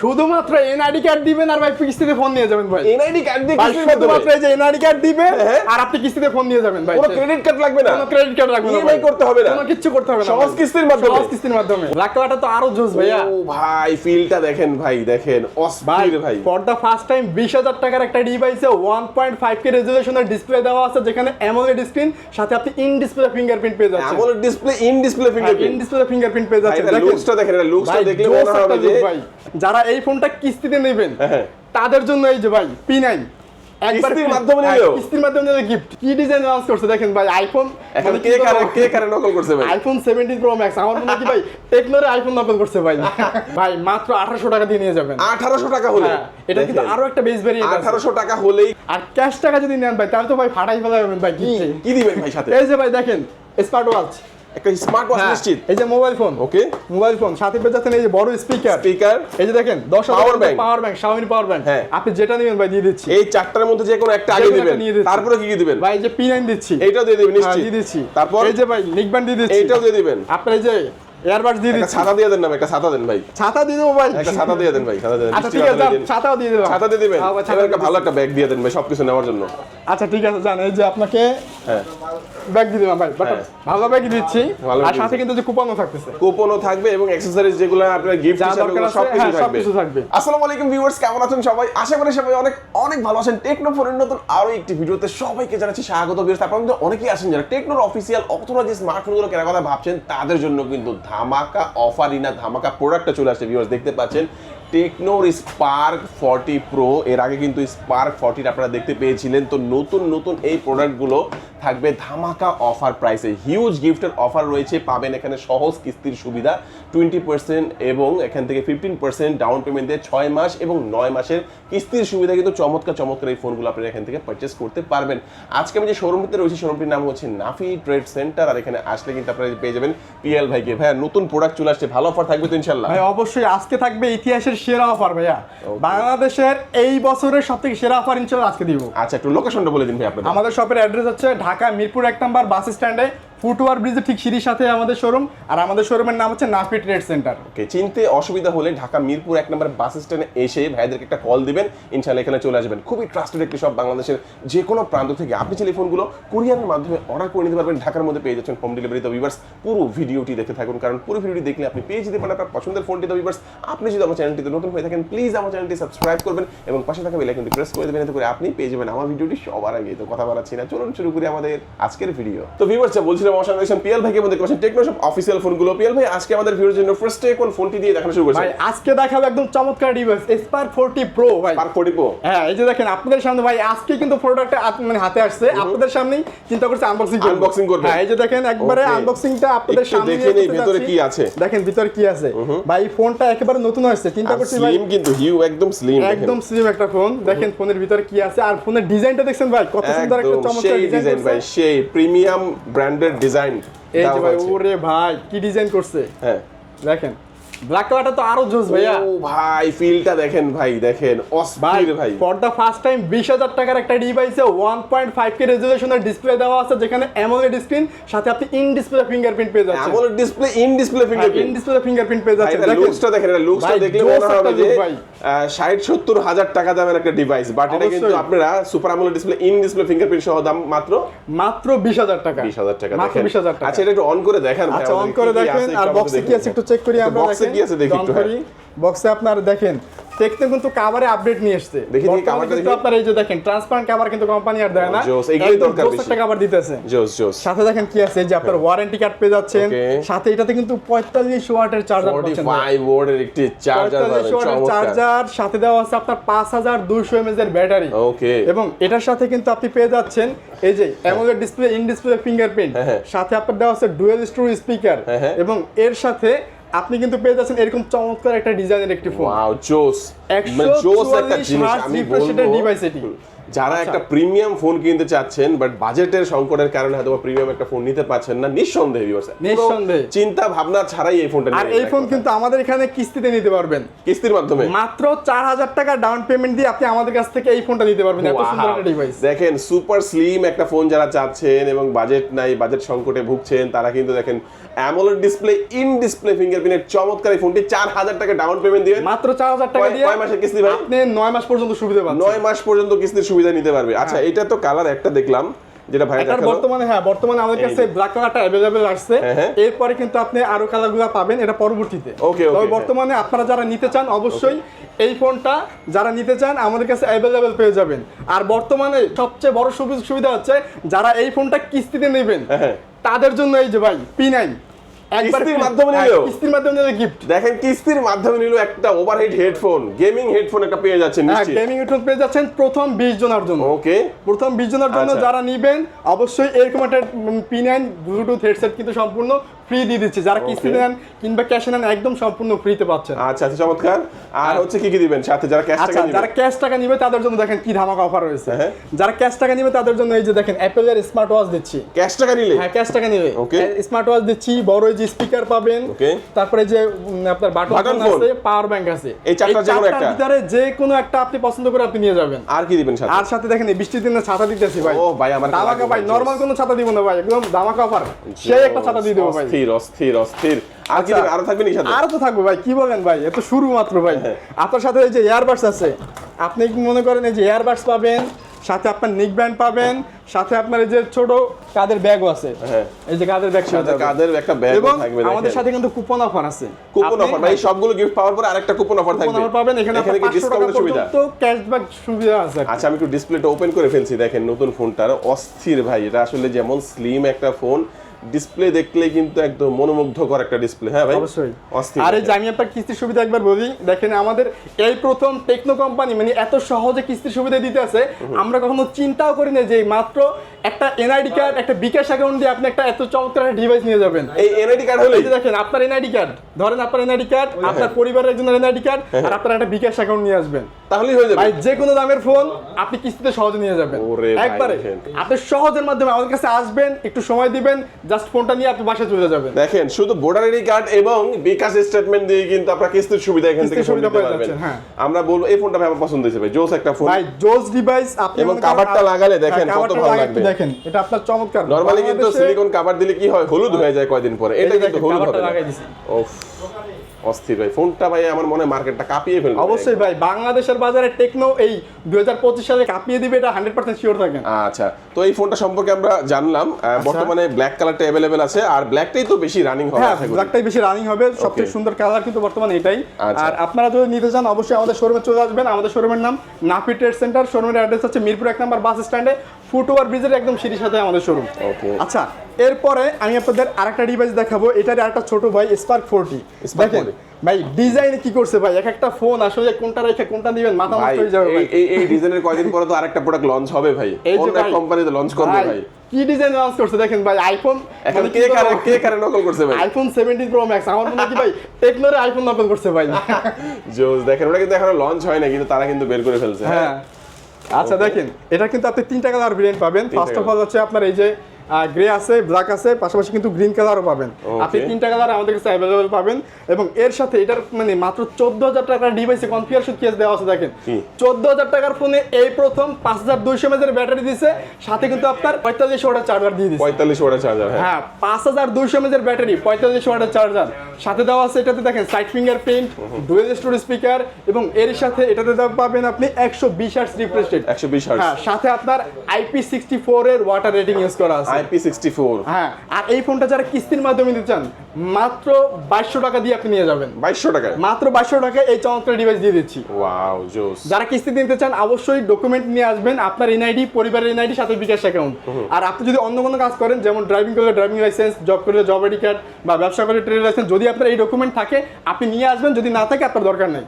শুধুমাত্র NID card দিবেন আর ভাই কিস্তিতে ফোন নিয়ে যাবেন ভাই। এনআইডি কার্ড দিয়ে মাধ্যমে শুধুমাত্র এই যে এনআইডি কার্ড দিবে। আর আপনি কিস্তিতে ফোন নিয়ে যাবেন ভাই। কোনো ক্রেডিট কার্ড লাগবে না। কোনো ক্রেডিট কার্ড রাখবেন না EMI করতে হবে না? কোনো কিচ্ছু করতে হবে না সহজ কিস্তির মাধ্যমে? সহজ কিস্তির মাধ্যমে। ব্ল্যাক কালারটা তো আরও জোস ভাইয়া। ও ভাই ফিলটা দেখেন ভাই দেখেন। অস্থির ভাই। ফর দ্য ফার্স্ট টাইম বিশ হাজার টাকার একটা ডিভাইসে ওয়ান পয়েন্ট ফাইভ কে রেজুলেশনের ডিসপ্লে দেওয়া আছে যেখানে অ্যামোলেড স্ক্রিন সাথে আপনি ইন ডিসপ্লে ফিঙ্গারপ্রিন্ট পেয়ে যাচ্ছেন। আমল display in display fingerprint in display fingerprint পেয়ে যাচ্ছেন। লুকসটা দেখেন। লুকসটা দেখলে মনে হবে যে ভাই। যারা এই ফোনটা কিস্তিতে নেবেন। হ্যাঁ। তাদের জন্য এই যে ভাই পি নাইন কিস্তির মাধ্যমে নিলেও? কিস্তির মাধ্যমে নিলে গিফট কি ডিজাইন লঞ্চ করছে দেখেন ভাই আইফোন এখন কে কারে কে কারে নকল করছে ভাই? আইফোন 17 প্রো ম্যাক্স আমার মনে কি ভাই টেকনোরে আইফোন নকল করছে ভাই। ভাই মাত্র 1800 টাকা দিয়ে নিয়ে যাবেন। 1800 টাকা হলে। হ্যাঁ, এটা কিন্তু আরও একটা বেস ভেরিয়েন্ট আছে। 1800 টাকা হলেই আর ক্যাশ টাকা যদি নেন ভাই তাহলে তো ভাই ফাটাই ফেলা যাবেন ভাই কি কি দিবেন ভাই সাথে? এই যে ভাই দেখেন স্মার্ট ওয়াচ একটা স্মার্ট ওয়াচ নিশ্চিত। এই যে mobile phone okay mobile phone সাথে পেয়ে যাচ্ছেন এই যে বড় স্পিকার স্পিকার এই যে দেখেন 10 Power bank। Power bank Xiaomi power bank হ্যাঁ। আপনি যেটা নেবেন ভাই দিয়ে দিচ্ছি। এই চারটার মধ্যে যে কোনো একটা আগে দিবেন। তারপরে কি কি দিবেন? ভাই এই যে P9 দিচ্ছি। এইটাও দিয়ে দিবেন হ্যাঁ, নিশ্চিত। দিয়ে দিচ্ছি। তারপর? এই যে ভাই নিকব্যান্ড দিয়ে দিচ্ছি। এইটাও দিয়ে দিবেন। আপনি এই যে এয়ারবাডস দিয়ে দিচ্ছি। ছাতা দিয়ে দেন না একটা ছাতা দেন ভাই। ছাতা দিয়ে দেবো ভাই। একটা ছাতা দিয়ে দেন ভাই ছাতা দিয়ে দেন আচ্ছা ঠিক আছে। ছাতাও দিয়ে ছাতা দিয়ে দিবেন। হ্যাঁ, ভালো একটা ব্যাগ দিয়ে দেন ভাই সবকিছু নেওয়ার জন্য। আচ্ছা ঠিক আছে জান এই যে আপনাকে হ্যাঁ। ব্যাগ দিয়ে দিলাম ভাই বাট হ্যাঁ। ভালো ব্যাগ দিচ্ছি। আর সাথে কিন্তু যে কুপনও থাকতেছে। কুপনও থাকবে এবং অ্যাকসেসরিজ যেগুলো আপনার গিফট হিসেবে আছে, সবকিছু হ্যাঁ, থাকবে। থাকবে। আসসালামু আলাইকুম ভিউয়ার্স কেমন আছেন সবাই? আশা করি সবাই অনেক অনেক ভালো আছেন। টেকনো ফোনের নতুন আরও একটি ভিডিওতে সবাইকে জানাচ্ছি স্বাগত ভিউয়ার্স আপনারা কিন্তু অনেকেই আছেন যারা টেকনোর অফিসিয়াল অথবা যে স্মার্টফোনগুলো কেনার কথা ভাবছেন তাদের জন্য কিন্তু ধামাকা অফার ইনা ধামাকা প্রোডাক্টটা চলে আসছে ভিউয়ার্স দেখতে পাচ্ছেন টেকনোর স্পার্ক ফর্টি প্রো এর আগে কিন্তু স্পার্ক ফর্টির আপনারা দেখতে পেয়েছিলেন। তো নতুন নতুন এই প্রোডাক্টগুলো থাকবে ধামাকা অফার প্রাইসে হিউজ গিফটের অফার রয়েছে, পাবেন এখানে সহজ কিস্তির সুবিধা। টোয়েন্টি পার্সেন্ট এবং এখান থেকে ফিফটিন পার্সেন্ট ডাউন পেমেন্ট দিয়ে ছয় মাস এবং নয় মাসের কিস্তির সুবিধা কিন্তু চমৎকার চমৎকার এই ফোনগুলো আপনারা এখান থেকে পারচেস করতে পারবেন। আজকে আমি যে শোরুমটিতে রয়েছি শোরুমটির নাম হচ্ছে নাফি ট্রেড সেন্টার আর এখানে আসলে কিন্তু আপনারা পেয়ে যাবেন পিএল ভাইকে। ভাইয়া, নতুন প্রোডাক্ট চলে আসছে, ভালো অফার থাকবে তো ইনশাল্লাহ ভাই, অবশ্যই আজকে থাকবে ইতিহাসের সেরা অফার ভাইয়া। বাংলাদেশের এই বছরের সব থেকে সেরা অফার ইনশাল্লাহ আজকে দিব। আচ্ছা একটু লোকেশনটা বলে দিন ভাই আপনাদের। আমাদের শপের অ্যাড্রেস হচ্ছে ঢাকা মিরপুর এক নম্বর বাস স্ট্যান্ডে ফুটওভার ব্রিজের ঠিক সিঁড়ির সাথে আমাদের শোরুম আর আমাদের শোরুমের নাম হচ্ছে নাফি ট্রেড সেন্টার। ওকে, চিনতে অসুবিধা হলে ঢাকা মিরপুর এক নম্বর বাস স্ট্যান্ডে এসে ভাইদেরকে একটা কল দিবেন। ইনশাল্লাহ এখানে চলে আসবেন। খুবই ট্রাস্টেড একটি সব বাংলাদেশের যে কোনো প্রান্ত থেকে। আপনি চাইলে ফোনগুলো কুরিয়ারের মাধ্যমে অর্ডার করে নিতে পারবেন। ঢাকার মধ্যে পেয়ে যাচ্ছেন হোম ডেলিভারি তো ভিভার্স পুরো ভিডিওটি দেখে থাকুন। কারণ পুরো ভিডিওটি দেখলে আপনি পেয়ে যেতে পারেন আপনার পছন্দের ফোনটি তো ভিভার্স আপনি যদি আমার চ্যানেলটিতে নতুন হয়ে থাকেন প্লিজ আমার চ্যানেলটি সাবস্ক্রাইব করবেন এবং পাশে থাকা বেল আইকনটি প্রেস করে দেবেন। এতে করে আপনি পেয়ে যাবেন আমার ভিডিওটি সবার আগে তো কথা বাড়াচ্ছি না। চলুন শুরু করি আমাদের আজকের ভিডিও তো ভিভার্স বলছিলাম আমার রয়েছেন পিএল ভাইকে মধ্যে করছেন? টেকনো সব অফিসিয়াল ফোনগুলো। পিএল ভাই আজকে আমাদের ভিডিওর জন্য ফার্স্টে কোন ফোনটি দিয়ে দেখানো শুরু করছেন? ভাই আজকে দেখাবো একদম চমৎকার ডিভাইস স্পার্ক ফোরটি প্রো ভাই। পার্ক ফোর্টি প্রো হ্যাঁ এই যে দেখেন আপনাদের সামনে ভাই আজকে কিন্তু প্রোডাক্টটা মানে হাতে আসছে। আপনাদের সামনেই চিন্তা করছে আনবক্সিং Unboxing করবে। হ্যাঁ এই যে দেখেন একবারে আনবক্সিংটা আপনাদের সামনে দেখে নেই ভেতরে কি আছে। দেখেন ভিতরে কি আছে। ভাই ফোনটা একেবারে নতুন হয়েছে চিন্তা করছি ভাই স্লিম কিন্তু হিউ একদম স্লিম একদম স্লিম একটা ফোন দেখেন ফোনের ভিতরে কি আছে। আর ফোনের ডিজাইনটা দেখছেন ভাই কত সুন্দর একটা চমৎকার ডিজাইন ভাই সেই প্রিমিয়াম ব্র্যান্ডের ডিজাইন এই যে ভাই ওরে ভাই কি ডিজাইন করছে? হ্যাঁ। দেখেন। ব্ল্যাক কালারটা তো আরও জোস ভাইয়া। ও ভাই ফিলটা দেখেন ভাই দেখেন অস্থির ভাই ফর দ্য ফার্স্ট টাইম বিশ হাজার টাকার একটা ডিভাইসে ওয়ান পয়েন্ট ফাইভ কে রেজুলেশনের ডিসপ্লে দেওয়া আছে যেখানে স্ক্রিন সাথে আপনি ইন ডিসপ্লে ফিঙ্গারপ্রিন্ট পেয়ে যাচ্ছেন। Display in display in display fingerprint পেয়ে যাচ্ছেন দেখেন। লুকসটা দেখেন এটা লুকসটা দেখলে মনে হবে যে look ভাই। ষাট সত্তর হাজার টাকা দামের একটা ডিভাইস বাট এটা কিন্তু আপনারা super AMOLED display in display fingerprint সহ দাম মাত্র মাত্র বিশ হাজার টাকা। বিশ হাজার টাকা মাত্র দেখেন। বিশ হাজার টাকা। আচ্ছা এটা একটু অন করে দেখেন আচ্ছা অন করে দেখেন আর বক্সে কি আছে একটু চেক করি আমরা বক্সে কি আছে দেখি একটু হ্যাঁ। বক্সে আপনার দেখেন দেখতে কিন্তু কাভারে আপডেট নিয়ে এসেছে। দেখি, দেখি, কিন্তু দেখি। আপনার এই যে দেখেন ট্রান্সপারেন্ট কভার কিন্তু কোম্পানি আর দেয় না। জোস, এগুলোই দরকার বেশি। একটা কভার দিতেছে। জোস জোস সাথে দেখেন কি আছে যে আপনার ওয়ারেন্টি কার্ড পেয়ে যাচ্ছেন। সাথে এটাতে কিন্তু পঁয়তাল্লিশ ওয়াটের চার্জার পাচ্ছেন ফাইভ ওয়ার্ডের একটি চার্জার ওয়াটের চার্জার সাথে দেওয়া আছে আপনার পাঁচ হাজার দুইশো এমএজ এর ব্যাটারি ওকে এবং এটার সাথে কিন্তু আপনি পেয়ে যাচ্ছেন এই যে AMOLED display in display fingerprint হ্যাঁ, হ্যাঁ। সাথে আপনার দেওয়া আছে ডুয়েল স্টোরি স্পিকার হ্যাঁ, হ্যাঁ। এবং এর সাথে আপনি কিন্তু পেয়ে যাচ্ছেন এরকম চমৎকার একটা ডিজাইনের একটি ফোন ওয়াও জোস জোস একটা জিনিস আমি বলব ডিভাইস এটি। যারা আচ্ছা। একটা প্রিমিয়াম ফোন কিনতে চাচ্ছেন বাট বাজেটের সংকটের কারণে হয়তো প্রিমিয়াম একটা ফোন নিতে পারছেন না নিঃসন্দেহে। নিঃসন্দেহে। চিন্তা ভাবনা ছাড়াই এই ফোনটা আর এই ফোন কিন্তু আমাদের এখানে কিস্তিতে নিতে পারবেন কিস্তির মাধ্যমে মাত্র চার হাজার টাকা ডাউন পেমেন্ট দিয়ে আপনি আমাদের কাছ থেকে এই ফোনটা নিতে পারবেন এত সুন্দর একটা ডিভাইস দেখেন সুপার স্লিম একটা ফোন যারা চাচ্ছেন এবং বাজেট নাই বাজেট সংকটে ভুগছেন তারা কিন্তু দেখেন অ্যামোলেড ডিসপ্লে ইন ডিসপ্লে ফিঙ্গারপ্রিন্টের চমৎকার এই ফোনটি চার হাজার টাকা ডাউন পেমেন্ট দিয়ে মাত্র চার হাজার টাকা দিয়ে কয় মাসের কিস্তি ভাই? আপনি নয় মাস পর্যন্ত সুবিধা পাচ্ছেন নয় মাস পর্যন্ত কিস্তির সুবিধা নিতে পারবে। আচ্ছা এটা তো কালার একটা দেখলাম যেটা ভাই দেখাল। বর্তমানে হ্যাঁ বর্তমানে আমাদের কাছে ব্ল্যাক কালারটা অ্যাভেলেবেল আসছে। হ্যাঁ, হ্যাঁ। এরপরে কিন্তু আপনি আরও কালারগুলো পাবেন এটা পরবর্তীতে। তবে হ্যাঁ। বর্তমানে আপনারা যারা নিতে চান অবশ্যই এই ফোনটা যারা নিতে চান আমাদের কাছে অ্যাভেলেবেল পেয়ে যাবেন। আর বর্তমানে সবচেয়ে বড় সুবিধা হচ্ছে যারা এই ফোনটা কিস্তিতে নেবেন হ্যাঁ। তাদের জন্য এই যে ভাই পি নাইন কিস্তির মাধ্যমে? কিস্তির মাধ্যমে নিলো গিফট দেখেন কিস্তির মাধ্যমে নিল একটা ওভারহেড হেডফোন গেমিং হেডফোন একটা পেয়ে যাচ্ছেন হ্যাঁ গেমিং হেডফোন পেয়ে যাচ্ছেন প্রথম বিশ জনের জন্য ওকে প্রথম বিশ জনের জন্য আচ্ছা। যারা নিবেন অবশ্যই এরকম একটা পি নাইন ব্লুটুথ হেডসেট কিন্তু সম্পূর্ণ ফ্রি দিয়ে দিচ্ছি। যারা কিস্তিতে নেন কিংবা ক্যাশে নেন একদম সম্পূর্ণ ফ্রিতে পাচ্ছেন। আচ্ছা আচ্ছা চমৎকার। আর হচ্ছে কি কি দিবেন? সাথে যারা ক্যাশ আচ্ছা টাকা যারা ক্যাশ টাকা নিবে তাদের জন্য দেখেন কি ধামাকা অফার রয়েছে। হ্যাঁ। যারা ক্যাশ টাকা নিবে তাদের জন্য এই যে দেখেন অ্যাপেলের স্মার্ট ওয়াচ দিচ্ছি। ক্যাশ টাকা নিলে? হ্যাঁ ক্যাশ টাকা নিবে। Okay. স্মার্ট ওয়াচ দিচ্ছি বড় এই যে স্পিকার পাবেন। Okay. তারপরে যে আপনার বাটন। আছে পাওয়ার ব্যাংক আছে। এই চারটার যে কোনো একটা? ভিতরে যে কোনো একটা আপনি পছন্দ করে আপনি নিয়ে যাবেন। আর কি দিবেন সাথে? আর সাথে দেখেন এই বৃষ্টির দিনে ছাতা দিতেছি ভাই। ও ভাই আমার ধামাকা ভাই নরমাল কোনো ছাতা দিব না ভাই একদম ধামাকা অফার সেই একটা ছাতা দিয়ে দেবো ভাই। অস্থির অস্থির অস্থির। আর কি আচ্ছা। আরও থাকবে নাকি সাথে আরও তো থাকবে ভাই কি বলেন ভাই? এত শুরু মাত্র ভাই। হ্যাঁ। আপনার সাথে এই যে এয়ারবাডস আছে আপনি কি মনে করেন এই যে এয়ারবাডস পাবেন সাথে আপনার নিক ব্যান্ড পাবেন সাথে আপনার এই যে ছোট কাদের ব্যাগও আছে? হ্যাঁ। এই যে কাদের ব্যাগ সাথে কাদের একটা ব্যাগ থাকবে আমাদের সাথে কিন্তু কুপন অফার আছে। কুপন অফার ভাই সবগুলো গিফট পাওয়ার পর আরেকটা কুপন অফার কুপন থাকবে। অফার পাবেন এখানে এখানে কি আপনার 500 টাকা ডিসকাউন্টের সুবিধা? পর্যন্ত ক্যাশব্যাক সুবিধা আছে আচ্ছা আমি একটু ডিসপ্লেটা ওপেন করে ফেলছি দেখেন নতুন ফোনটার অস্থির ভাই। এটা আসলে যেমন স্লিম একটা ফোন ডিসপ্লে দেখলে কিন্তু একদম মনোমুগ্ধকর একটা ডিসপ্লে হ্যাঁ ভাই? অবশ্যই। আরে যে আমি আপনার কিস্তির সুবিধা একবার বলি। দেখেন আমাদের এই প্রথম টেকনো কোম্পানি মানে এত সহজে কিস্তির সুবিধা দিতে আছে আমরা কখনো চিন্তাও করি না যে মাত্র একটা এনআইডি কার্ড একটা বিকাশ অ্যাকাউন্ট দিয়ে আপনি একটা এত চমৎকার ডিভাইস নিয়ে যাবেন। এই এনআইডি কার্ড হলে এই দেখেন আপনার এনআইডি কার্ড ধরেন আপনার এনআইডি কার্ড আপনার পরিবারের একজনের এনআইডি কার্ড আর আপনার একটা বিকাশ অ্যাকাউন্ট নিয়ে আসবেন। তাহলেই হয়ে যাবে। ভাই যে কোনো দামের ফোন আপনি কিস্তিতে সহজে নিয়ে যাবেন। একবারে। আপনি সহজের মাধ্যমে আমাদের কাছে আসবেন একটু সময় দিবেন জাস্ট ফোনটা নিয়ে আপনি বাসায় চলে যাবেন। দেখেন শুধু ভোটার আইডি কার্ড এবং বিকাশ স্টেটমেন্ট দিয়ে কিন্তু আপনার কিস্তির সুবিধা এখান থেকে সুবিধা পেয়ে যাচ্ছেন, হ্যাঁ। আমরা বলব এই ফোনটা ভাই আমার পছন্দ হয়েছে ভাই জোস একটা ফোন ভাই জোস ডিভাইস আপনি এবং কাভারটা লাগালে দেখেন হ্যাঁ, কত ভালো লাগবে। দেখেন এটা আপনার চমৎকার। নরমালি কিন্তু সিলিকন কাভার দিলে কি হয়? হলুদ হয়ে যায় কয়দিন পরে। এটা কিন্তু হলুদ হবে না। ওফ। অস্থির ভাই। ফোনটা ভাই আমার মনে মার্কেটটা কাঁপিয়ে ফেলবে। অবশ্যই ভাই বাংলাদেশের বাজারে টেকনো এই দুই সালে কাঁপিয়ে দিবে এটা হান্ড্রেড পার্সেন্ট শিওর থাকেন। আচ্ছা তো এই ফোনটা সম্পর্কে আমরা জানলাম। আহ, বর্তমানে ব্ল্যাক কালারটা অ্যাভেলেবেল আছে আর ব্ল্যাকটাই তো বেশি রানিং হবে হ্যাঁ ব্ল্যাকটাই বেশি রানিং হবে সবচেয়ে সুন্দর কালার কিন্তু বর্তমানে এটাই। আচ্ছা। আর আপনারা যদি নিতে চান অবশ্যই আমাদের শোরুমে চলে আসবেন। আমাদের শোরুমের নাম নাফি ট্রেড সেন্টার শোরুমের অ্যাড্রেস হচ্ছে মিরপুর এক নম্বর বাস স্ট্যান্ডে ফুট ওভার ব্রিজের একদম সিঁড়ির সাথে আমাদের শোরুম. আচ্ছা এরপরে আমি আপনাদের আরেকটা ডিভাইস দেখাবো। এটার আরেকটা ছোট ভাই স্পার্ক ফোরটি দেখেন ভাই ডিজাইনে কি করছে ভাই? এক একটা ফোন আসলে কোনটা রেখে কোনটা দিবেন? মাথা নষ্ট হয়ে যাবে ভাই। এই- এই ডিজাইনের কয়দিন পরে তো আরেকটা প্রোডাক্ট লঞ্চ হবে ভাই? অন্য ভাই, লঞ্চ করবে ভাই কি ডিজাইন লঞ্চ করছে দেখেন ভাই আইফোন এখন কে কারে কে কারে নকল করছে ভাই? আইফোন সেভেন্টিন প্রো ম্যাক্স আমার মনে হয় কি ভাই টেকনোরে আইফোন নকল করছে ভাই। জোস দেখেন ওটা কিন্তু এখনও লঞ্চ হয় না কিন্তু তারা কিন্তু বের করে ফেলছে। হ্যাঁ। আচ্ছা দেখেন এটা কিন্তু আপনি তিনটা কালার ভেরিয়েন্ট পাবেন। ফার্স্ট অফ অল হচ্ছে আপনার এই যে গ্রে আছে ব্ল্যাক আছে পাশাপাশি কিন্তু গ্রিন কালারও পাবেন। আপনি তিনটা কালার আমাদের কাছে অ্যাভেলেবল পাবেন এবং এর সাথে এটার মানে মাত্র চোদ্দ হাজার টাকার ডিভাইসে কনফিগারেশন কেস দেওয়া আছে দেখেন। চোদ্দ হাজার টাকার ফোনে এই প্রথম পাঁচ হাজার দুইশো এমএজের ব্যাটারি দিছে সাথে কিন্তু আপনার পঁয়তাল্লিশ ওয়াটের চার্জার দিয়ে দিচ্ছে পঁয়তাল্লিশ ওয়াটের চার্জার হ্যাঁ। হ্যাঁ পাঁচ হাজার দুইশো এমএজের ব্যাটারি পঁয়তাল্লিশ ওয়াটের চার্জার সাথে দেওয়া আছে এটাতে দেখেন side fingerprint dual storage speaker এবং এর সাথে এটাতে পাবেন আপনি একশো বিশ আর্টস রিফ্রেশ রেট একশো বিশ হার্টজ হ্যাঁ সাথে আপনার আইপি সিক্সটি ফোর এর ওয়াটার রেটিং ইউজ করা আছে। হ্যাঁ আর এই ফোনটা যারা কিস্তির মাধ্যমে নিতে চান মাত্র টাকা দিয়ে আপনি নিয়ে যাবেন। টাকায়? মাত্র টাকায় এই চমৎকার ডিভাইস দিয়ে দিচ্ছি। ওয়াও জোস যারা কিস্তি নিতে চান অবশ্যই ডকুমেন্ট নিয়ে আসবেন আপনার এনআইডি পরিবারের এনআইডি সাথে বিকাশ অ্যাকাউন্ট আর আপনি যদি অন্য কোনো কাজ করেন যেমন ড্রাইভিং করলে ড্রাইভিং লাইসেন্স জব করলে জব আইডি কার্ড বা ব্যবসা করলে ট্রেড লাইসেন্স যদি আপনার এই ডকুমেন্ট থাকে আপনি নিয়ে আসবেন যদি না থাকে আপনার দরকার নেই।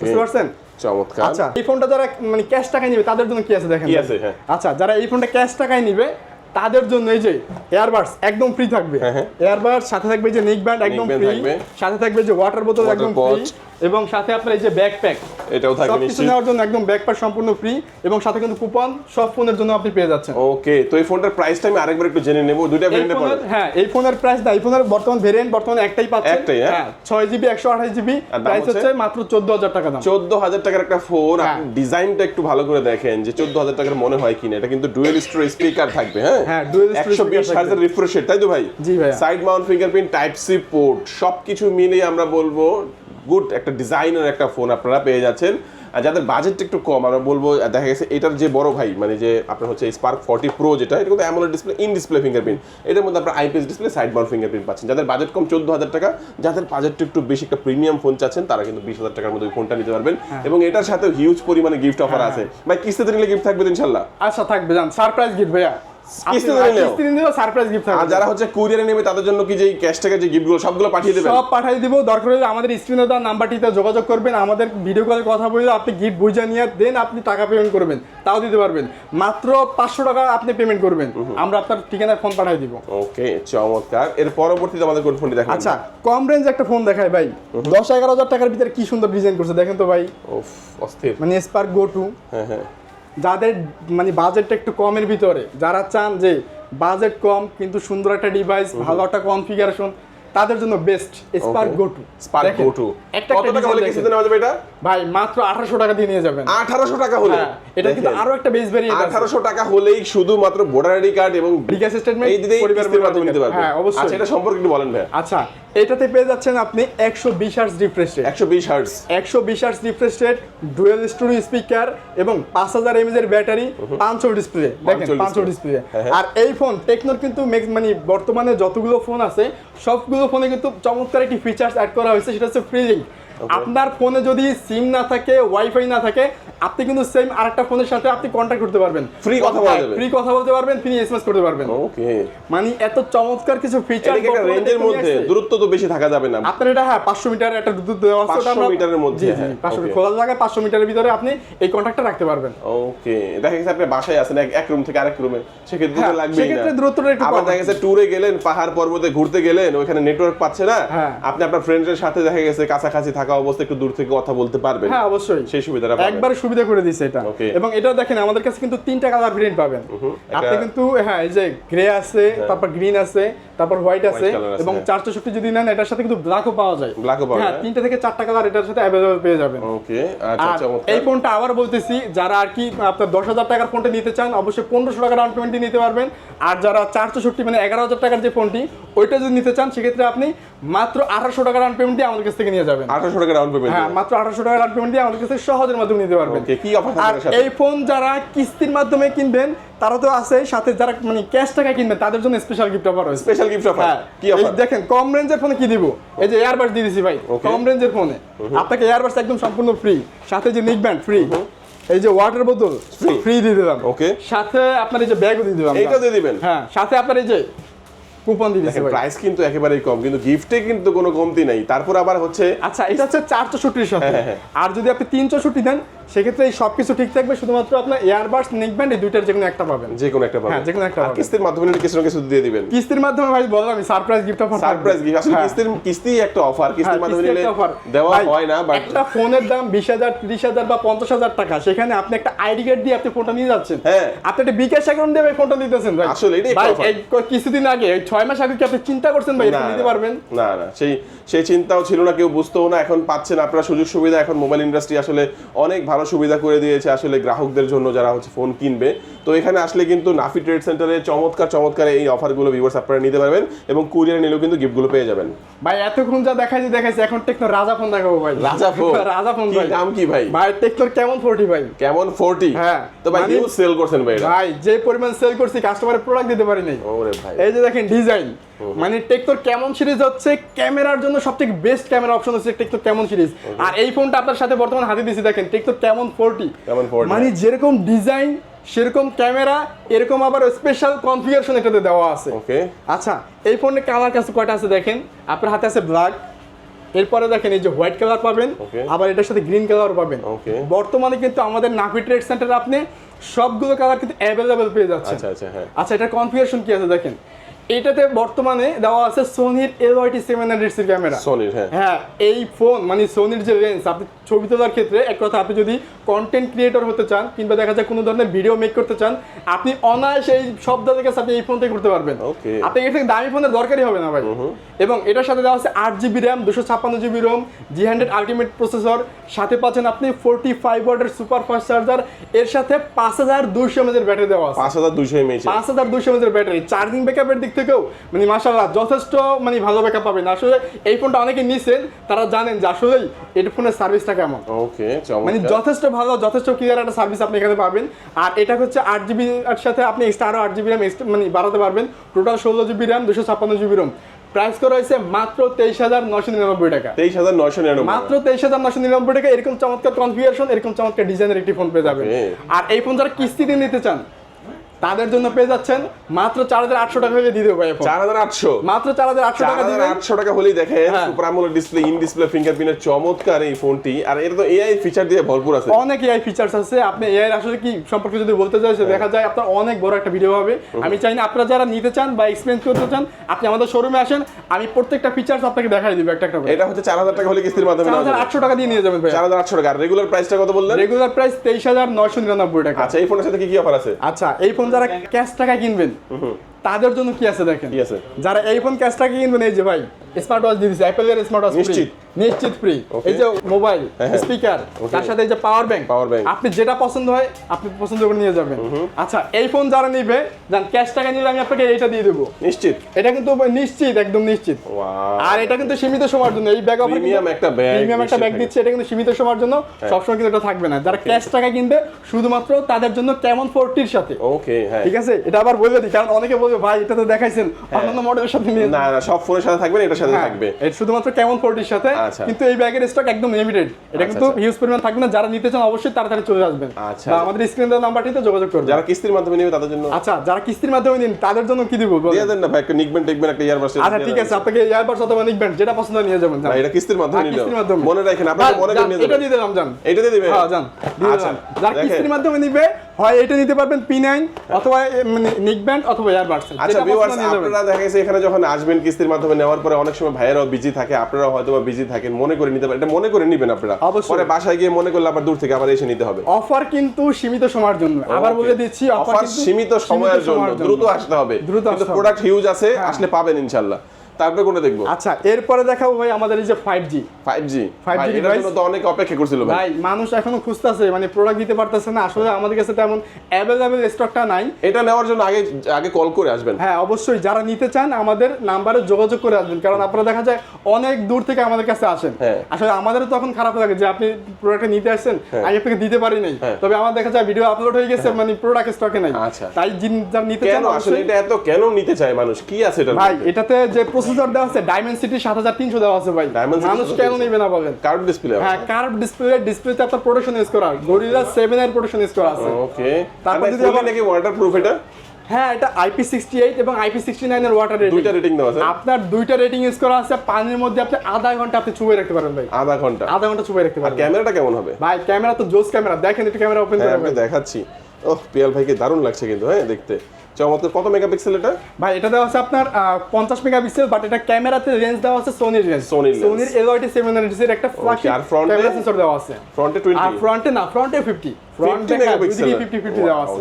বুঝতে পারছেন? চমৎকার। আচ্ছা এই ফোনটা যারা মানে ক্যাশ টাকায় নিবে তাদের জন্য কি আছে দেখেন? কি আছে, হ্যাঁ। আচ্ছা যারা এই ফোনটা ক্যাশ টাকায় নিবে তাদের জন্য এই যে এয়ারবাডস একদম ফ্রি থাকবে হ্যাঁ, হ্যাঁ। এয়ারবাডস সাথে থাকবে যে নেক ব্যান্ড একদম ফ্রি থাকবে। সাথে থাকবে যে ওয়াটার বোতল একদম ফ্রি। এবং সাথে আপনার এই যে ব্যাকপ্যাক এটাও থাকবে সবকিছু নেওয়ার জন্য একদম ব্যাকপ্যাক সম্পূর্ণ ফ্রি এবং সাথে কিন্তু কুপন সব ফোনের জন্য আপনি পেয়ে যাচ্ছেন ওকে তো এই ফোনটার প্রাইসটা আমি আরেকবার একটু জেনে নেব দুইটা ভেরিয়েন্টে পড়ে হ্যাঁ এই ফোনের প্রাইস না এই ফোনের বর্তমান ভেরিয়েন্ট বর্তমানে একটাই পাচ্ছেন একটাই, হ্যাঁ? হ্যাঁ ছয় জিবি একশো আঠাশ জিবি আর দাম প্রাইস হচ্ছে? মাত্র চোদ্দ হাজার টাকা দাম চোদ্দ হাজার টাকার একটা ফোন হ্যাঁ। আপনি ডিজাইনটা একটু ভালো করে দেখেন যে চোদ্দ হাজার টাকার মনে হয় কিনা এটা কিন্তু ডুয়েল স্টোর স্পিকার থাকবে হ্যাঁ হ্যাঁ, একশো বিশ speaker হাজার রিফ্রেশ তাই তো ভাই জি ভাইয়া। Side mount fingerprint type C port সবকিছু মিলিয়ে আমরা বলব গুড একটা ডিজাইনের একটা ফোন আপনারা পেয়ে যাচ্ছেন। আর যাদের বাজেটটা একটু কম আমরা বলব দেখা গেছে এটার যে বড় ভাই মানে যে আপনার হচ্ছে স্পার্ক ফর্টি প্রো যেটা এটা কিন্তু AMOLED display in display fingerprint এটার মধ্যে আপনার IPS display side mount fingerprint পাচ্ছেন। যাদের বাজেট কম চোদ্দ হাজার টাকা যাদের বাজেটটা একটু বেশি একটা প্রিমিয়াম ফোন চাচ্ছেন তারা কিন্তু বিশ হাজার টাকার মধ্যে ফোনটা নিতে পারবেন। হ্যাঁ। এবং এটার সাথে হিউজ পরিমাণে গিফট অফার আছে। ভাই কিস্তিতে নিলে গিফট থাকবে ইনশাল্লাহ? আচ্ছা থাকবে জান। সারপ্রাইজ গিফট ভাইয়া। কিস্তিতে আপনি- নিলেও? কিস্তিতে নিলেও সারপ্রাইজ গিফট থাকবে যারা হচ্ছে কুরিয়ারে নেবে তাদের জন্য কি যে ক্যাশ টাকা যে গিফটগুলো সবগুলো পাঠিয়ে দেবেন? সব পাঠিয়ে দিব। দরকার হলে আমাদের স্ক্রিনে দেওয়া নাম্বারটিতে যোগাযোগ করবেন। আমাদের ভিডিও কলে কথা বলে আপনি গিফট বুঝে নিয়ে দেন আপনি টাকা পেমেন্ট করবেন। তাও দিতে পারবেন। মাত্র পাঁচশো টাকা আপনি পেমেন্ট করবেন। আমরা আপনার ঠিকানায় ফোন পাঠিয়ে দিব। ওকে চমৎকার। এর পরবর্তীতে আমাদের কোন ফোনটি দেখাবেন? আচ্ছা কম রেঞ্জ একটা ফোন দেখায় ভাই। দশ এগারো হাজার টাকার ভিতরে কি সুন্দর ডিজাইন করছে দেখেন তো ভাই। অস্থির। মানে স্পার্ক গো টু হ্যাঁ হ্যাঁ। যাদের মানে বাজেটটা একটু কমের ভিতরে যারা চান যে বাজেট কম কিন্তু সুন্দর একটা ডিভাইস ভালো একটা কনফিগারেশন তাদের জন্য best Spark go two Spark go two একটা কত টাকা হলে কিস্তিতে নেওয়া যাবে এটা? ভাই মাত্র আঠারোশো টাকা দিয়ে নিয়ে যাবেন। আঠারোশো টাকা হলে? হ্যাঁ, এটা কিন্তু আরও একটা বেস ভেরিয়েন্ট আছে। আঠারোশো টাকা হলেই শুধুমাত্র ভোটার আইডি কার্ড এবং বিকাশ statement, এই দিতেই পরিবার কিস্তির মাধ্যমে নিতে পারবেন হ্যাঁ, অবশ্যই। আচ্ছা এটা সম্পর্কে একটু বলেন ভাই আচ্ছা এটাতে পেয়ে যাচ্ছেন আপনি একশো বিশ হার্স রিফ্রেশ রেট একশো বিশ হার্স একশো বিশ hertz refresh rate dual stereo speaker এবং পাঁচ হাজার এমএজ এর ব্যাটারি পাঁচশো ডিসপ্লে দেখেন পাঁচশো। ডিসপ্লে। আর এই ফোন টেকনোর কিন্তু মানে বর্তমানে যতগুলো ফোন আছে সবগুলো ফোনে কিন্তু চমৎকার একটি ফিচার্স অ্যাড করা হয়েছে সেটা হচ্ছে ফ্রিজিং আপনার ফোনে যদি সিম না থাকে ওয়াইফাই না থাকে আপনি কিন্তু সেম আরেকটা ফোনের সাথে আপনি কন্ট্যাক্ট করতে পারবেন। Free কথা বলা যাবে। ফ্রি কথা বলতে পারবেন ফ্রি এসএমএস করতে পারবেন। ওকে মানে এত চমৎকার কিছু ফিচার একটা রেঞ্জের মধ্যে দূরত্ব তো বেশি থাকা যাবে না। আপনার এটা হ্যাঁ পাঁচশো মিটার একটা দূর দেওয়া আছে, ওটা 500 মিটারের মধ্যে, হ্যাঁ, 500 খোলা জায়গায় পাঁচশো মিটারের ভিতরে আপনি এই কন্ট্যাক্টটা রাখতে পারবেন। ওকে দেখা গেছে আপনি বাসায় আছেন এক- রুম থেকে আরেক রুমে সেক্ষেত্রে হ্যাঁ, লাগবেই সেক্ষেত্রে না। দূরত্বটা একটু আবার দেখা গেছে ট্যুরে গেলেন পাহাড় পর্বতে ঘুরতে গেলেন ওখানে নেটওয়ার্ক পাচ্ছে না। হ্যাঁ। আপনি আপনার ফ্রেন্ডের সাথে দেখা গেছে কাছাকাছি থাকা অবস্থায় একটু দূর থেকে কথা বলতে পারবেন। হ্যাঁ অবশ্যই। সেই সুবিধাটা। একবার সুবিধা করে দিছে এটা। এবং এটা দেখেন আমাদের কাছে কিন্তু তিনটা কালার ভেরিয়েন্ট পাবেন। আপনি কিন্তু হ্যাঁ এই যে গ্রে আছে তারপর গ্রিন আছে তারপর হোয়াইট আছে এবং হ্যাঁ। চার চৌষট্টি যদি নেন এটার সাথে কিন্তু ব্ল্যাকও পাওয়া যায়। Black ও পাওয়া হ্যাঁ যায়। তিনটা থেকে চারটা কালার এটার সাথে অ্যাভেলেবল পেয়ে যাবেন। ওকে আচ্ছা এই ফোনটা আবার বলতেছি যারা আর কি আপনার দশ হাজার টাকার ফোনটা নিতে চান অবশ্যই পনেরোশো টাকা ডাউন পেমেন্ট নিতে পারবেন। আর যারা চার চৌষট্টি মানে এগারো হাজার টাকার যে ফোনটি ওইটা যদি নিতে চান সেক্ষেত্রে আপনি মাত্র আঠারোশো টাকা ডাউন পেমেন্ট দিয়ে আমাদের কাছ থেকে নিয়ে যাবেন। আঠারোশো টাকা ডাউন পেমেন্ট হ্যাঁ মাত্র আঠারোশো টাকা ডাউন পেমেন্ট দিয়ে আমাদের কাছ সহজের মাধ্যমে নিতে পারবেন কি অফার থাকবে এই ফোন যারা কিস্তির মাধ্যমে কিনবেন তারা তো আছে সাথে যারা মানে ক্যাশ টাকা কিনবেন তাদের জন্য স্পেশাল গিফট অফার রয়েছে। স্পেশাল গিফট অফার কি অফার দেখেন কম রেঞ্জের ফোনে কি দিব? এই যে এয়ারবাস দিয়ে দিছি ভাই কম রেঞ্জের ফোনে আপনাকে এয়ারবাস একদম সম্পূর্ণ ফ্রি সাথে যে নিক ব্যান্ড ফ্রি এই যে ওয়াটার বোতল ফ্রি দিয়ে দিলাম। ওকে সাথে আপনার এই যে ব্যাগও দিয়ে দিলাম এইটা দিয়ে দিবেন? হ্যাঁ সাথে আপনার এই যে কুপন দিয়ে দিছি প্রাইস কিন্তু একেবারেই কম কিন্তু গিফটে কিন্তু কোনো কমতি নাই। তারপর আবার হচ্ছে আচ্ছা এটা হচ্ছে চার চৌষট্টির সাথে। হ্যাঁ, হ্যাঁ। আর যদি আপনি তিনশো ছুটি দেন সেক্ষেত্রে এই সব কিছু ঠিক থাকবে শুধুমাত্র আপনার এয়ারবাস নিক ব্যান্ড এই দুইটার যে কোনো একটা পাবেন। যে কোনো একটা পাবেন। হ্যাঁ, যে কোনো একটা পাবেন। কিস্তির মাধ্যমে নিলে কিছু না কিছু দিয়ে দিবেন? কিস্তির মাধ্যমে ভাই বললাম আমি surprise gift offer surprise gift আসলে কিস্তির কিস্তি একটা অফার কিস্তির মাধ্যমে নিলে দেওয়া হয় না বাট একটা ফোনের দাম বিশ হাজার ত্রিশ হাজার বা পঞ্চাশ হাজার টাকা সেখানে আপনি একটা আইডি কার্ড দিয়ে আপনি ফোনটা নিয়ে যাচ্ছেন। হ্যাঁ। আপনি একটা বিকাশ অ্যাকাউন্ট দিয়ে ফোনটা নিতেছেন ভাই। আসলে একটা ভাই কিছুদিন আগে এই ছয় মাস আগে কি আপনি চিন্তা করছেন ভাই এটা নিতে পারবেন? না না সেই সেই চিন্তাও ছিল না কেউ বুঝতেও না এখন পাচ্ছেন আপনারা সুযোগ সুবিধা এখন মোবাইল ইন্ডাস্ট্রি আসলে অনেক ভালো সুবিধা করে দিয়েছে আসলে গ্রাহকদের জন্য যারা হচ্ছে ফোন কিনবে। তো এখানে আসলে কিন্তু নাফি ট্রেড সেন্টারে চমৎকার চমৎকার এই অফারগুলো ভিউয়ার্স আপনারা নিতে পারবেন এবং কুরিয়ারে নিলেও কিন্তু গিফটগুলো পেয়ে যাবেন। ভাই এতক্ষণ যা দেখাইছি দেখাইছি। এখন টেকনো রাজা ফোন দেখাবো ভাই। রাজা ফোন রাজা ফোন ভাই। দাম কি ভাই? ভাই টেকনোর কেমন ফোরটি ভাই? কেমন ফোরটি হ্যাঁ, তো ভাই মানে- হিউজ সেল করছেন ভাই ভাই যে পরিমাণ সেল করছি কাস্টমারের প্রোডাক্ট দিতে পারি নাই। ওরে ভাই। এই যে দেখেন ডিজাইন মানে টেকটোর কেমন সিরিজ হচ্ছে ক্যামেরার জন্য সবথেকে বেস্ট ক্যামেরা অপশন হচ্ছে টেকটোর কেমন সিরিজ আর এই ফোনটা আপনার সাথে বর্তমান হাতে দিছি দেখেন টেকটোর কেমন ফোরটি কেমন 40 মানে যেরকম ডিজাইন সেরকম ক্যামেরা এরকম আবার স্পেশাল কনফিগারেশন এটাতে দেওয়া আছে। ওকে আচ্ছা এই ফোনের কালার কাছে কয়টা আছে দেখেন? আপনার হাতে আছে ব্ল্যাক এরপরে দেখেন এই যে হোয়াইট কালার পাবেন আবার এটার সাথে গ্রিন কালার পাবেন। বর্তমানে কিন্তু আমাদের নাফি ট্রেড সেন্টারে আপনি সবগুলো কালার কিন্তু অ্যাভেলেবেল পেয়ে যাচ্ছে আচ্ছা আচ্ছা হ্যাঁ। আচ্ছা এটার কনফিগারেশন কি আছে দেখেন? এটাতে বর্তমানে দেওয়া আছে সোনির L YT seven hundred C camera সনির হ্যাঁ। হ্যাঁ এই ফোন মানে সোনির যে লেন্স আপনি ছবি তোলার ক্ষেত্রে এক কথা আপনি যদি কন্টেন্ট ক্রিয়েটর হতে চান কিংবা দেখা যায় কোনো ধরনের ভিডিও মেক করতে চান আপনি অনায়াসে এই সব দাদের কাছে আপনি এই ফোন থেকে করতে পারবেন. আপনি এর থেকে দামি ফোনের দরকারই হবে না ভাই। এবং এটার সাথে দেওয়া আছে আট জিবি র্যাম দুশো ছাপ্পান্ন GB ROM G hundred ultimate processor সাথে পাচ্ছেন আপনি ফোরটি ফাইভ ওয়াটের সুপার ফাস্ট চার্জার এর সাথে পাঁচ হাজার দুইশো এমএজের ব্যাটারি দেওয়া আছে। পাঁচ হাজার দুইশো এমএইচ পাঁচ হাজার দুশো এমএজের ব্যাটারি চার্জিং ব্যাকআপের দিক থেকেও মানে মাসাল্লাহ যথেষ্ট মানে ভালো ব্যাকআপ পাবেন। আসলে এই ফোনটা অনেকে নিছেন তারা জানেন যে আসলেই এই ফোনের সার্ভিসটা কেমন। ওকে মানে যথেষ্ট ভালো যথেষ্ট ক্লিয়ার একটা সার্ভিস আপনি এখানে পাবেন। আর এটা হচ্ছে আট জিবি সাথে আপনি এক্সট্রা আরও আট জিবি র্যাম মানে বাড়াতে পারবেন। টোটাল ষোলো জিবি র্যাম দুশো ছাপ্পান্ন জিবি রোম প্রাইস করা হয়েছে মাত্র তেইশ হাজার নশো নিরানব্বই টাকা। তেইশ হাজার নয়শো নিরানব্বই। মাত্র তেইশ হাজার নশো নিরানব্বই টাকা এরকম চমৎকার কনফিগারেশন এরকম চমৎকার ডিজাইনের একটি ফোন পেয়ে যাবেন। Okay. আর এই ফোন যারা কিস্তিতে নিতে চান তাদের জন্য পেয়ে যাচ্ছেন মাত্র চার হাজার আটশো টাকা হলে দিয়ে দেবো ভাই চার হাজার আটশো। মাত্র চার হাজার আটশো চার টাকা দিবেন আটশো টাকা হলেই দেখেন হ্যাঁ। Super AMOLED display in display ফিঙ্গারপ্রিন্টের চমৎকার এই ফোনটি। আর এটা তো এআই ফিচার দিয়ে ভরপুর আছে। অনেক এআই ফিচার্স আছে। আপনি এআই আসলে কি সম্পর্কে যদি বলতে চাই সে দেখা যায় আপনার অনেক বড় একটা ভিডিও হবে। আমি চাই না আপনারা যারা নিতে চান বা এক্সপিরিয়েন্স করতে চান আপনি আমাদের শোরুমে আসেন। আমি প্রত্যেকটা ফিচার্স আপনাকে দেখাই দিব একটা একটা এটা হচ্ছে চার হাজার টাকা হলে কিস্তির মাধ্যমে চার হাজার আটশো টাকা দিয়ে নিয়ে যাবেন ভাই চার হাজার আটশো টাকা। আর রেগুলার প্রাইসটা কত বললেন? রেগুলার প্রাইস তেইশ হাজার নয়শো নিরানব্বই টাকা। আচ্ছা এই ফোনের সাথে কি কি অফার আছে? আচ্ছা এই ফোন যারা ক্যাশ টাকা কিনবেন তাদের জন্য কি আছে দেখেন? যারা এই ফোন ক্যাশ টাকা কিনবেন এই যে ভাই স্মার্ট ওয়াচ দিয়ে দিচ্ছে অ্যাপেলের স্মার্ট ওয়াচ নিশ্চিত। নিশ্চিত ফ্রি এই যে মোবাইল হ্যাঁ, হ্যাঁ। স্পিকার তার সাথে এই যে পাওয়ার ব্যাংক Power bank। আপনি যেটা পছন্দ হয় আপনি পছন্দ করে নিয়ে যাবেন। আচ্ছা এই ফোন যারা নিবে যান ক্যাশ টাকা নিলে আমি আপনাকে এইটা দিয়ে দেবো। নিশ্চিত। এটা কিন্তু নিশ্চিত একদম নিশ্চিত. আর এটা কিন্তু সীমিত সময়ের জন্য। এই ব্যাগ Premium একটা bag প্রিমিয়াম একটা ব্যাগ দিচ্ছে এটা কিন্তু সীমিত সময়ের জন্য। সবসময় কিন্তু এটা থাকবে না। যারা ক্যাশ টাকা কিনবে শুধুমাত্র তাদের জন্য কেমন ফোরটির সাথে। ওকে হ্যাঁ। ঠিক আছে? এটা আবার বলে দিই কারণ অনেকে বলবে ভাই এটা তো দেখাইছেন। অন্যান্য মডেলের সাথে নিয়ে না না সব ফোনের সাথে থাকবে না এটার সাথে হ্যাঁ, থাকবে। এটা শুধুমাত্র কেমন ফোরটির সাথে আচ্ছা। কিন্তু এই ব্যাগের স্টক একদম লিমিটেড এটা কিন্তু আচ্ছা। হিউজ পরিমাণ থাকবে না। যারা নিতে চান অবশ্যই তাড়াতাড়ি চলে আসবেন। আচ্ছা। আমাদের স্ক্রিন দেওয়া নাম্বারটিতে যোগাযোগ করবেন। যারা কিস্তির মাধ্যমে নেবে তাদের জন্য। আচ্ছা যারা কিস্তির মাধ্যমে নিন তাদের জন্য কি দিব দিয়ে দেন না ভাই একটা নিকবেন টেকবেন একটা ইয়ারবাস আচ্ছা ঠিক আছে আপনাকে এয়ারবাডস অথবা নিকবেন্ড যেটা পছন্দ নিয়ে যাবেন। এটা কিস্তির মাধ্যমে হ্যাঁ, কিস্তির মাধ্যমে। মনে রাখেন আপনারা মনে যান, করে নিয়ে এটা দিয়ে দিলাম যান। এটা দিয়ে দিবে? হ্যাঁ দিয়ে আচ্ছা যারা দেখেন। কিস্তির মাধ্যমে নিবে হয় এটা নিতে পারবেন পি নাইন অথবা নিক অথবা এয়ারবাডস আচ্ছা ভিউয়ার্স আপনারা দেখা গেছে এখানে যখন আসবেন কিস্তির মাধ্যমে নেওয়ার পরে অনেক সময় ভাইয়েরাও বিজি থাকে আপনারাও হয়তো বা বিজি থাকেন মনে করে নিতে পারেন। এটা মনে করে নিবেন আপনারা। পরে বাসায় গিয়ে মনে করলে আবার দূর থেকে আবার এসে নিতে হবে। অফার কিন্তু সীমিত সময়ের জন্য। আবার বলে দিচ্ছি অফার সীমিত সময়ের জন্য দ্রুত আসতে হবে। দ্রুত প্রোডাক্ট হিউজ আছে হ্যাঁ। আসলে পাবেন ইনশাআল্লাহ। তারপরে কোনটা দেখব? আচ্ছা এরপরে দেখাবো ভাই আমাদের এই যে ফাইভ জি 5G 5G ভাই, এটার জন্য তো অনেক অপেক্ষা করছিল ভাই। ভাই মানুষ এখনও খুঁজতেছে মানে প্রোডাক্ট দিতে পারতেছে না। আসলে আমাদের কাছে তেমন অ্যাভেলেবেল স্টকটা নাই। এটা নেওয়ার জন্য আগে আগে কল করে আসবেন। হ্যাঁ অবশ্যই। যারা নিতে চান আমাদের নাম্বারে যোগাযোগ করে আসবেন। কারণ আপনারা দেখা যায় অনেক দূর থেকে আমাদের কাছে আসেন। হ্যাঁ। আসলে আমাদেরও তখন খারাপ লাগে যে আপনি প্রোডাক্টটা নিতে আসছেন আমি আপনাকে দিতে পারি নাই। হ্যাঁ। তবে আমার দেখা যায় ভিডিও আপলোড হয়ে গেছে মানে প্রোডাক্ট স্টকে নাই। আচ্ছা। তাই যিনি- যারা নিতে চান আসলে এটা এত কেন নিতে চায় মানুষ? কি আছে এটা ভাই এটাতে যে প্রসেসর দেওয়া আছে ডায়মেনসিটি সাত হাজার তিনশো দেওয়া আছে ভাই। মানুষ কেন নিবে না বলেন? কার্ভ ডিসপ্লে হ্যাঁ কার্ভ ডিসপ্লে ডিসপ্লেতে আপনার প্রোটেকশন ইউজ করা গরিলা সেভেন এর প্রোটেকশন ইউজ করা আছে। ওকে তারপর তারপর যদি আবার- নাকি ওয়াটারপ্রুফ এটা? হ্যাঁ এটা আইপি সিক্সটি এইট এবং আইপি সিক্সটি নাইন এর ওয়াটার রেটিং দুইটা রেটিং দেওয়া আছে। আপনার দুইটা রেটিং ইউজ করা আছে পানির মধ্যে আপনি আধা ঘণ্টা আপনি চুবে রাখতে পারেন ভাই। আধা ঘণ্টা। আধা ঘণ্টা চুবে রাখতে আর পারবেন ক্যামেরাটা কেমন হবে? ভাই ক্যামেরা তো জোস ক্যামেরা দেখেন একটু ক্যামেরা ওপেন করে। দেখাচ্ছি। ওহ পিয়াল ভাইকে দারুণ লাগছে কিন্তু হ্যাঁ দেখতে। চমৎকার। কত মেগাপিক্সেল এটা? ভাই এটা দেওয়া আছে আপনার পঞ্চাশ মেগাপিক্সেল বাট এটা ক্যামেরাতে রেঞ্জ দেওয়া আছে সোনির রেঞ্জ lens। সোনির এলওয়াইটি সেভেন হান্ড্রেড একটা ফ্ল্যাগশিপ আর ক্যামেরা সেন্সর দেওয়া আছে। ফ্রন্টে আর ফ্রন্টে না ফ্রন্টে fifty front megapixel fifty fifty দেওয়া আছে।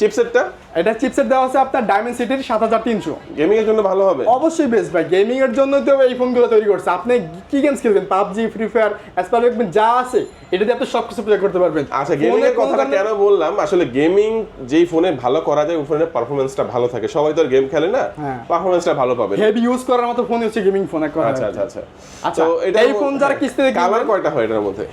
চিপসেটটা এটা চিপসেট দেওয়া আছে আপনার ডায়মন্ড সিটির সাত হাজার তিনশো। গেমিং এর জন্য ভালো হবে? অবশ্যই বেস্ট ভাই। গেমিং এর জন্য তো এই ফোনগুলো তৈরি করছে। আপনি কি গেমস খেলবেন? পাবজি ফ্রি ফায়ার অ্যাসপার যা আছে এটা দিয়ে আপনি প্লে করতে পারবেন। আচ্ছা গেমিং এর কথাটা কেন বললাম? আসলে গেমিং যেই ফোনে ভালো করা যায় ওই পারফরমেন্সটা ভালো থাকে। সবাই তো গেম খেলে না? হ্যাঁ। পারফরমেন্সটা ভালো পাবে। হেভি ইউজ করার মতো ফোন হচ্ছে গেমিং ফোন এক আচ্ছা আচ্ছা আচ্ছা। আচ্ছা, তো এটা এই ফোন যারা কিস্তিতে কালার কয়টা হয় এটার মধ্যে?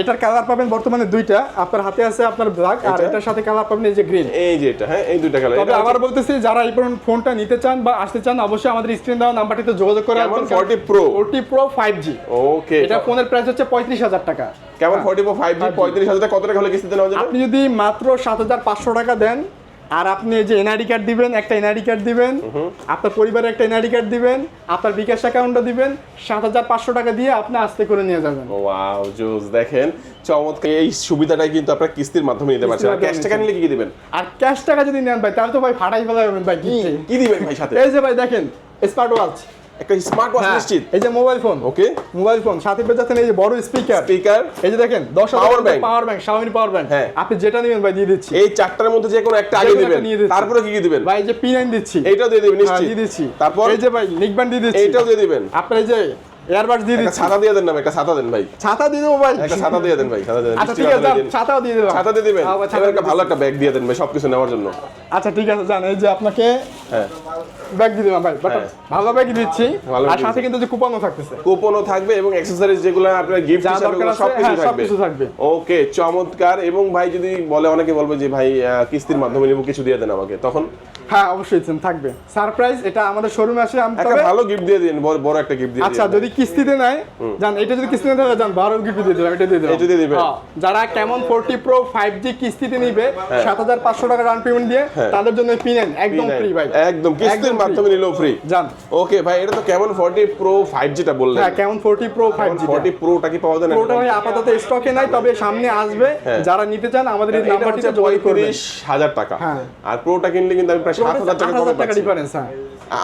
এটার কালার পাবেন বর্তমানে দুইটা। আপনার হাতে আছে আপনার ব্ল্যাক আর এটার সাথে কালার পাবেন এই যে গ্রিন এই যে এটা হ্যাঁ এই দুইটা কালার তবে আবার বলতেছি যারা এই ফোনটা নিতে চান বা আসতে চান অবশ্যই আমাদের স্ক্রিন দেওয়া নাম্বারটিতে যোগাযোগ করে কেমন? 40 Pro? Forty pro five G okay এটা ফোনের প্রাইস হচ্ছে পঁয়ত্রিশ হাজার টাকা। কেমন? হ্যাঁ। 44 5G 5G 35 হাজার টাকা কত টাকা হলে কিস্তিতে নেওয়া যাবে? আপনি যদি মাত্র সাত হাজার পাঁচশো টাকা দেন আর আপনি যে এনআইডি কার্ড দিবেন একটা এনআইডি কার্ড দিবেন আপনার পরিবারের একটা এনআইডি কার্ড দিবেন আপনার বিকাশ অ্যাকাউন্টটা দিবেন সাত হাজার পাঁচশো টাকা দিয়ে আপনি আস্তে করে নিয়ে যাবেন। ওয়াও জুস দেখেন চমৎকার এই সুবিধাটাই কিন্তু আপনারা কিস্তির মাধ্যমে নিতে পারছেন। আর ক্যাশ টাকা নিলে কি কি দিবেন আর ক্যাশ টাকা যদি নেন ভাই তাহলে তো ভাই ফাটাই ফেলা ভাই কি? কি দিবেন ভাই সাথে? এই যে ভাই দেখেন স্মার্ট ওয়াচ একটা স্মার্ট ওয়াচ নিশ্চিত? এই যে mobile phone okay mobile phone সাথে পেয়ে যাচ্ছেন এই যে বড় স্পিকার স্পিকার এই যে দেখেন দশ power bank power bank Xiaomi power bank হ্যাঁ। আপনি যেটা নেবেন ভাই দিয়ে দিচ্ছি। এই চারটার মধ্যে যে কোনো একটা আগে দিবেন। তারপরে কি কি দিবেন? ভাই এই যে পি নাইন দিচ্ছি। এইটাও দিয়ে দিবেন হ্যাঁ, নিশ্চিত। দিয়ে দিচ্ছি। তারপর? এই যে ভাই নিকব্যান্ড দিয়ে দিচ্ছি। এইটাও দিয়ে দিবেন। আপনি এই যে এয়ারবাডস দিয়ে দিচ্ছি। ছাতা দিয়ে দেন না একটা ছাতা দেন ভাই। ছাতা দিয়ে দেবো ভাই। একটা ছাতা দিয়ে দেন ভাই ছাতা দেন। আচ্ছা ঠিক আছে। ছাতাও দিয়ে দেবো। ছাতা দিয়ে দিবেন। হ্যাঁ, এবার একটা ভালো একটা ব্যাগ দিয়ে দেন ভাই সবকিছু নেওয়ার জন্য। আচ্ছা ঠিক আছে জান এই যে আপনাকে হ্যাঁ। ব্যাগ দিয়ে দিলাম ভাই বাট হ্যাঁ। ভালো ব্যাগ দিচ্ছি। আর সাথে কিন্তু যে কুপনও থাকতেছে। কুপনও থাকবে এবং অ্যাক্সেসরিজ যেগুলো আপনার গিফট হিসাবে সবকিছু হ্যাঁ, থাকবে। সবকিছু থাকবে। ওকে চমৎকার। এবং ভাই যদি বলে অনেকে বলবে যে ভাই কিস্তির মাধ্যমে নিব কিছু দিয়ে দেন আমাকে। তখন হ্যাঁ অবশ্যই দিচ্ছেন, থাকবে। সারপ্রাইজ এটা আমাদের শোরুমে আসে। একটা ভালো গিফট দিয়ে দিন বড় বড় একটা গিফট দিয়ে আচ্ছা যদি কিস্তিতে নেয় জান এটা যদি কিস্তিতে নেয় জান বারো গিফট দিয়ে দিলাম এটা দিয়ে দিলাম। এটা দিয়ে দিবেন? হ্যাঁ, যারা কেমন ফোরটি প্রো ফাইভ জি কিস্তিতে নিবে সাত হাজার পাঁচশো টাকা ডাউন পেমেন্ট দিয়ে হ্যাঁ। তাদের জন্য পি নেন একদম ফ্রি ভাই। একদম কিস্তির মাধ্যমে নিলেও ফ্রি জান। ওকে ভাই এটা তো কেমন 40 প্রো 5G টা বললেন। হ্যাঁ কেমন ফোরটি প্রো ফাইভ জি 40 প্রোটা কি পাওয়া যায় না? প্রোটা ভাই আপাতত স্টকে নাই তবে সামনে আসবে। হ্যাঁ। যারা নিতে চান আমাদের এই নাম্বারটিতে যোগাযোগ করবেন। 35000 টাকা। হ্যাঁ। আর প্রোটা কিনলে কিন্তু আমি প্রায় 7000 টাকা কমে টাকা ডিফারেন্স হ্যাঁ।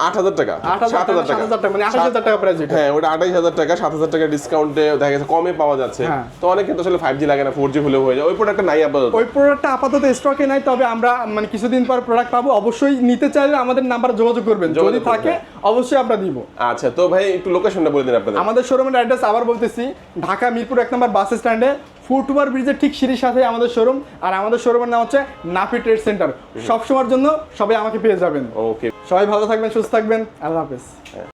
আট হাজার টাকা। সাত হাজার টাকা মানে আঠাশ হাজার টাকা প্রাইস হ্যাঁ ওটা আঠাইশ হাজার টাকা সাত হাজার টাকা ডিসকাউন্টে দেখা গেছে কমে পাওয়া যাচ্ছে। হ্যাঁ। তো অনেক কিন্তু আসলে ফাইভ জি লাগে না ফোর জি হলেও হয়ে যায়। ওই প্রোডাক্টটা নাই আপাতত। ওই প্রোডাক্টটা আপাতত স্টকে নাই তবে আমরা মানে কিছুদিন পর প্রোডাক্ট পাবো। অবশ্যই নিতে চাইলে আমাদের নাম্বার যোগাযোগ করবেন। যদি থাকে অবশ্যই আমরা দিব। আচ্ছা তো ভাই একটু লোকেশনটা বলে দিন আপনাদের। আমাদের শোরুমের অ্যাড্রেস আবার বলতেছি ঢাকা মিরপুর এক নম্বর বাস স্ট্যান্ডে ফুটওভার ব্রিজের ঠিক সিঁড়ির সাথে আমাদের শোরুম আর আমাদের শোরুমের নাম হচ্ছে নাফি ট্রেড সেন্টার সবসময়ের জন্য সবাই আমাকে পেয়ে যাবেন। ওকে সবাই ভালো থাকবেন সুস্থ থাকবেন আল্লাহ হাফেজ।